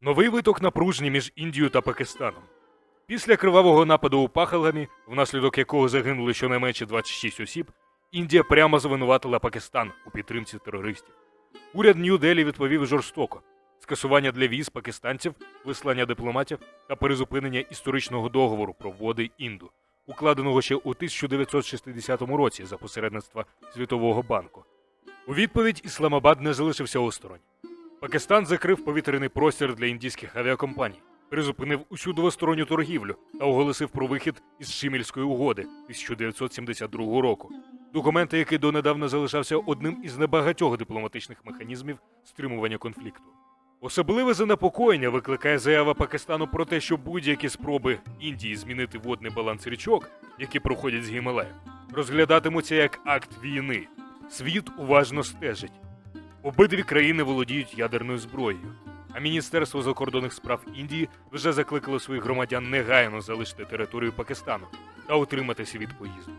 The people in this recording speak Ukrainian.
Новий виток напруження між Індією та Пакистаном. Після кривавого нападу у Пахалгамі, внаслідок якого загинули щонайменше 26 осіб, Індія прямо звинуватила Пакистан у підтримці терористів. Уряд Нью-Делі відповів жорстоко: скасування для віз пакистанців, вислання дипломатів та перезупинення історичного договору про води Інду, укладеного ще у 1960 році за посередництва Світового банку. У відповідь Ісламабад не залишився осторонь. Пакистан закрив повітряний простір для індійських авіакомпаній, призупинив усю двосторонню торгівлю та оголосив про вихід із Шимільської угоди 1972 року. Документ, який донедавна залишався одним із небагатьох дипломатичних механізмів стримування конфлікту. Особливе занепокоєння викликає заява Пакистану про те, що будь-які спроби Індії змінити водний баланс річок, які проходять з Гімалаю, розглядатимуться як акт війни. Світ уважно стежить. Обидві країни володіють ядерною зброєю. А Міністерство закордонних справ Індії вже закликало своїх громадян негайно залишити територію Пакистану та утриматися від поїзду.